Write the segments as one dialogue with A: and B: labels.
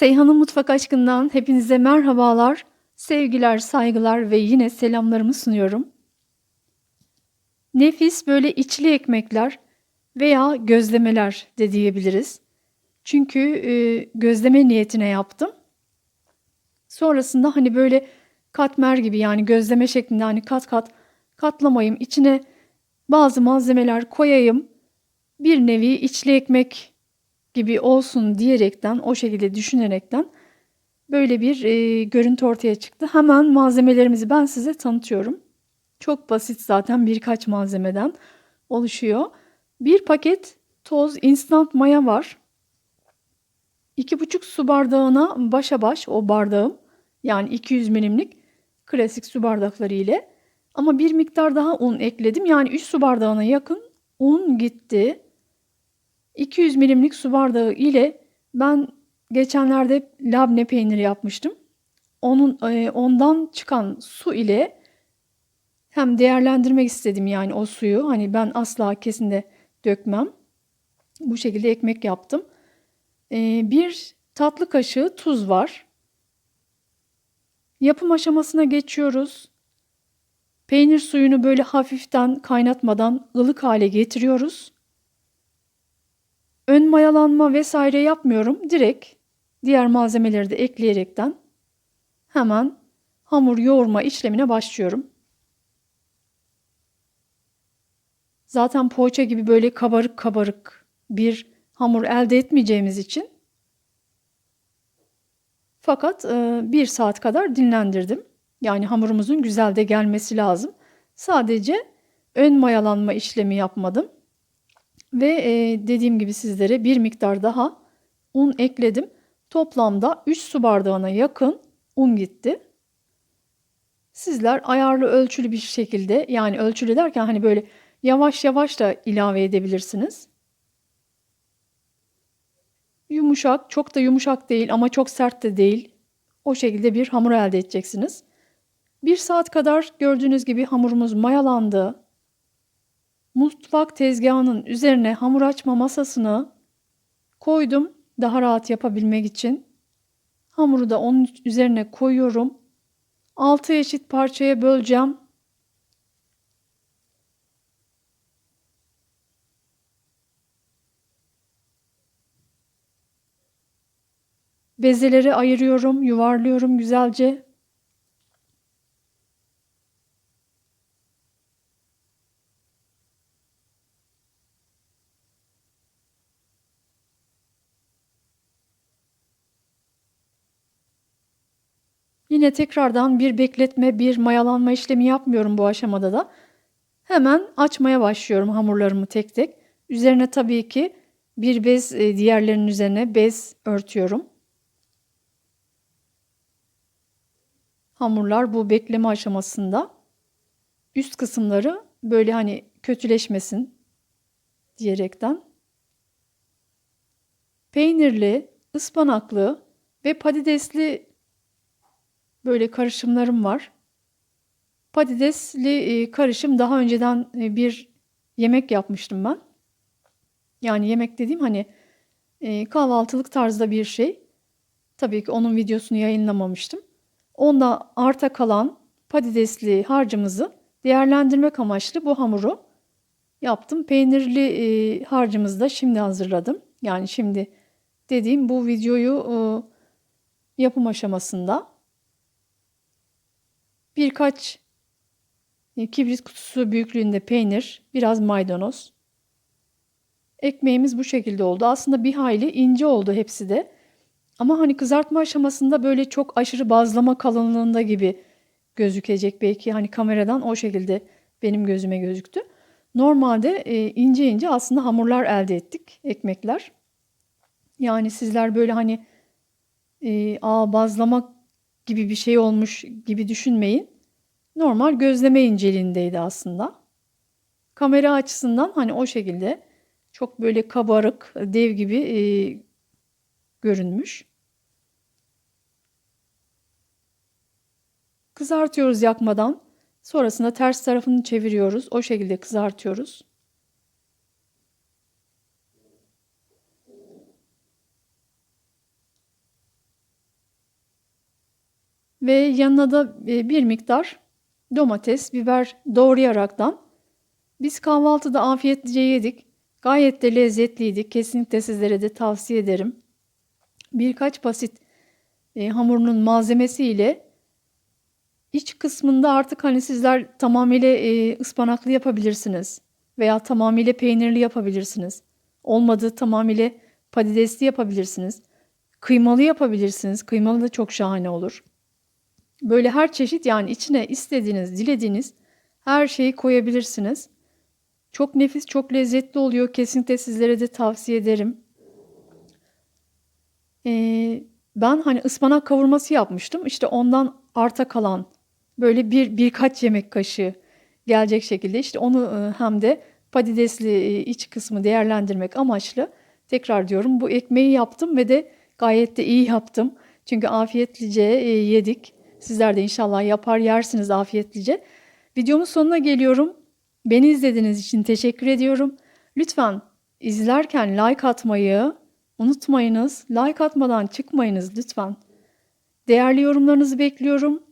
A: Seyhan'ın Mutfak Aşkından hepinize merhabalar, sevgiler, saygılar ve yine selamlarımı sunuyorum. Nefis böyle içli ekmekler veya gözlemeler de diyebiliriz. Çünkü e, gözleme niyetine yaptım. Sonrasında hani böyle katmer gibi yani gözleme şeklinde hani kat kat katlamayayım. içine bazı malzemeler koyayım. Bir nevi içli ekmek gibi olsun diyerekten o şekilde düşünerekten böyle bir e, görüntü ortaya çıktı. Hemen malzemelerimizi ben size tanıtıyorum. Çok basit zaten birkaç malzemeden oluşuyor. Bir paket toz instant maya var. 2,5 su bardağına başa baş o bardağım yani 200 milimlik klasik su bardakları ile ama bir miktar daha un ekledim. Yani 3 su bardağına yakın un gitti. 200 milimlik su bardağı ile ben geçenlerde labne peyniri yapmıştım. Onun e, ondan çıkan su ile hem değerlendirmek istedim yani o suyu. Hani ben asla kesinde dökmem. Bu şekilde ekmek yaptım. E, bir tatlı kaşığı tuz var. Yapım aşamasına geçiyoruz. Peynir suyunu böyle hafiften kaynatmadan ılık hale getiriyoruz. Ön mayalanma vesaire yapmıyorum. Direkt diğer malzemeleri de ekleyerekten hemen hamur yoğurma işlemine başlıyorum. Zaten poğaça gibi böyle kabarık kabarık bir hamur elde etmeyeceğimiz için fakat e, bir saat kadar dinlendirdim. Yani hamurumuzun güzel de gelmesi lazım. Sadece ön mayalanma işlemi yapmadım. Ve e, dediğim gibi sizlere bir miktar daha un ekledim. Toplamda 3 su bardağına yakın un gitti. Sizler ayarlı ölçülü bir şekilde yani ölçülü derken hani böyle yavaş yavaş da ilave edebilirsiniz. Yumuşak, çok da yumuşak değil ama çok sert de değil. O şekilde bir hamur elde edeceksiniz. Bir saat kadar gördüğünüz gibi hamurumuz mayalandı. Mutfak tezgahının üzerine hamur açma masasını koydum daha rahat yapabilmek için. Hamuru da onun üzerine koyuyorum. 6 eşit parçaya böleceğim. Bezeleri ayırıyorum, yuvarlıyorum güzelce. Yine tekrardan bir bekletme, bir mayalanma işlemi yapmıyorum bu aşamada da. Hemen açmaya başlıyorum hamurlarımı tek tek. Üzerine tabii ki bir bez e, diğerlerinin üzerine bez örtüyorum. Hamurlar bu bekleme aşamasında üst kısımları böyle hani kötüleşmesin diyerekten peynirli, ıspanaklı ve patatesli böyle karışımlarım var. Patatesli e, karışım daha önceden e, bir yemek yapmıştım ben. Yani yemek dediğim hani e, kahvaltılık tarzda bir şey. Tabii ki onun videosunu yayınlamamıştım. Onda arta kalan patatesli harcımızı değerlendirmek amaçlı bu hamuru yaptım. Peynirli harcımızı da şimdi hazırladım. Yani şimdi dediğim bu videoyu yapım aşamasında birkaç kibrit kutusu büyüklüğünde peynir, biraz maydanoz. Ekmeğimiz bu şekilde oldu. Aslında bir hayli ince oldu hepsi de. Ama hani kızartma aşamasında böyle çok aşırı bazlama kalınlığında gibi gözükecek belki hani kameradan o şekilde benim gözüme gözüktü. Normalde e, ince ince aslında hamurlar elde ettik, ekmekler. Yani sizler böyle hani e, aa bazlama gibi bir şey olmuş gibi düşünmeyin. Normal gözleme inceliğindeydi aslında. Kamera açısından hani o şekilde çok böyle kabarık, dev gibi e, görünmüş. Kızartıyoruz yakmadan. Sonrasında ters tarafını çeviriyoruz. O şekilde kızartıyoruz. Ve yanına da e, bir miktar domates, biber doğrayaraktan biz kahvaltıda afiyetlice yedik. Gayet de lezzetliydi. Kesinlikle sizlere de tavsiye ederim. Birkaç basit e, hamurunun malzemesiyle iç kısmında artık hani sizler tamamıyla e, ıspanaklı yapabilirsiniz veya tamamıyla peynirli yapabilirsiniz. Olmadı tamamıyla patatesli yapabilirsiniz. Kıymalı yapabilirsiniz. Kıymalı da çok şahane olur. Böyle her çeşit yani içine istediğiniz, dilediğiniz her şeyi koyabilirsiniz. Çok nefis, çok lezzetli oluyor. Kesinlikle sizlere de tavsiye ederim. Ee, ben hani ıspanak kavurması yapmıştım. İşte ondan arta kalan böyle bir birkaç yemek kaşığı gelecek şekilde işte onu e, hem de patatesli e, iç kısmı değerlendirmek amaçlı tekrar diyorum bu ekmeği yaptım ve de gayet de iyi yaptım. Çünkü afiyetlice e, yedik. Sizler de inşallah yapar yersiniz afiyetlice. Videomun sonuna geliyorum. Beni izlediğiniz için teşekkür ediyorum. Lütfen izlerken like atmayı unutmayınız. Like atmadan çıkmayınız lütfen. Değerli yorumlarınızı bekliyorum.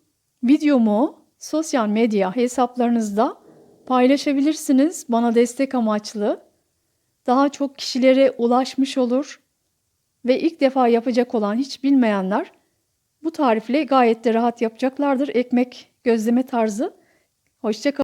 A: Videomu sosyal medya hesaplarınızda paylaşabilirsiniz bana destek amaçlı. Daha çok kişilere ulaşmış olur ve ilk defa yapacak olan hiç bilmeyenler bu tarifle gayet de rahat yapacaklardır. Ekmek gözleme tarzı. Hoşçakalın.